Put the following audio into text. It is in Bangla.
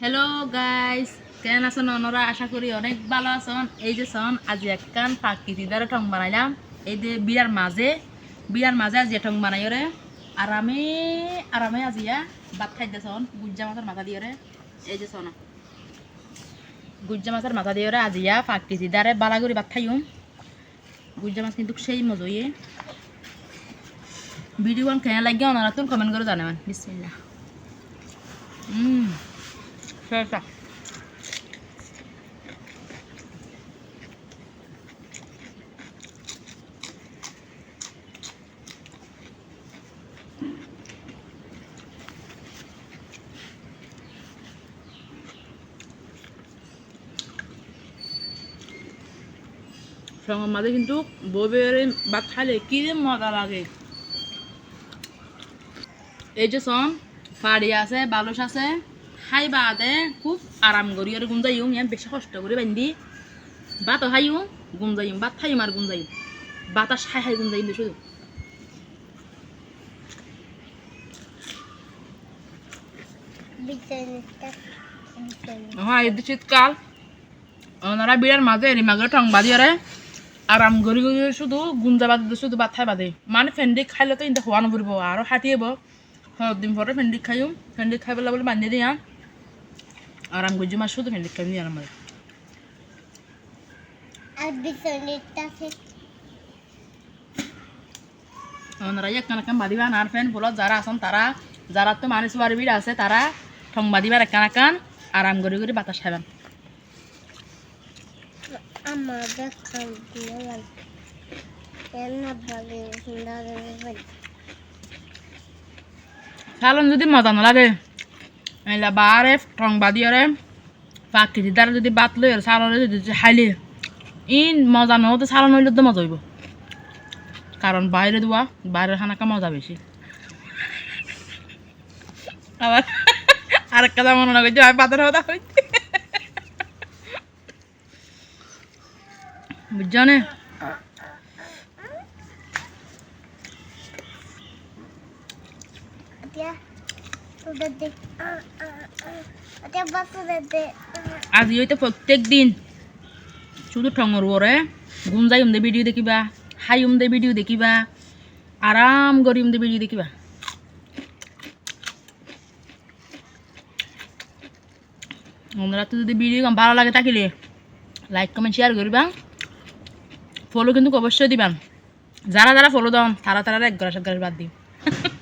হ্যালো গাইস কেন আছেন? অনরা, আশা করি অনেক ভালো আছেন। এই যে সন আজ একখান ফাঁকি দ্বারা ঠং বানাইলাম। এই যে বিয়ার মাঝে বিয়ার মাঝে আজ ঠং বানাই রে আরামে আরামে আজিয়া ভাত খাইতে সন গুজ্জা মাছের মাথা দিয়ে রে এই যে সন গুজ্জা মাছের মাথা দিয়ে রে আজিয়া ফাঁকি দ্বারে বালা করে ভাত খাইম। গুজ্জা মাছ কিন্তু সেই মজইয়ে ভিডিও কেনা লাগে ওনারা তুমি কমেন্ট করে জানাবেন। বিসমিল্লাহ। হুম Certo. সঙ্গে মাঝে কিন্তু বউবের বা খাইলে কি মজা লাগে এই যে সন ফাড়ি আছে বালুস আছে খাই বাদে খুব আরাম করি আর গুম যাইম ইয়ান বেশি কষ্ট করে বান্ধি। ভাতও খাইও গুম যাইম ভাত খাইম আর গুম যাইম বাতাস খাই খাই গুম যাইম শুধু হ্যাঁ এই শীতকাল। ওনারা বিড়ার মাঝে এরি মাগরে টং বাদি আরে আরাম করি করি শুধু গুঞ্জা বাদ শুধু খাই বাদে। মানে ফেন্ডি খাইলে তো ইন্দা হওয়া নপরিব আরও হাঁটিয়েব দিন পরে ফেন্ডি খাইম ফেন্ডি খাই পেলা বলে বান্ধি দিয়া। আরাম করছি মাছ শুধু খাই দিয়ে আরাম করে ওনারা একখান একখান বাদিবা আর ফ্যান বলত যারা আছেন তারা যারা তো মানুষ বাড়ির আছে তারা ঠং বাদিবার একখান একখান আরাম করে করে বাতাস খাবেন আমাদের সালন যদি মজা না লাগে এলা বারে ঠং বাদিয়রে পাক কেজি দ্বারা যদি বাত লই আর সালনে যদি হাইলে। ইন মজা নহতে সালন হইলে তো মজা হইব। কারণ বাইরে দেওয়া বাইরের খানাকা মজা বেশি আবার আরেকটা কথা মনে করছি আমি পাতের কথা হইতে বুঝছ না আজি হইতে প্রত্যেক দিন শুধু ঠঙর ওরে গুঞ্জাই উমদে ভিডিও দেখিবা, হাই উমদে ভিডিও দেখিবা আরাম করি উমদে ভিডিও দেখিবা। আপনারা তো যদি ভিডিও ভালো লাগে থাকিলে লাইক কমেন্ট শেয়ার করবা ফলো কিন্তু অবশ্যই দিবান যারা যারা ফলো দাম তারা তারা এক গ্রাস এক গ্রাস বাদ দিই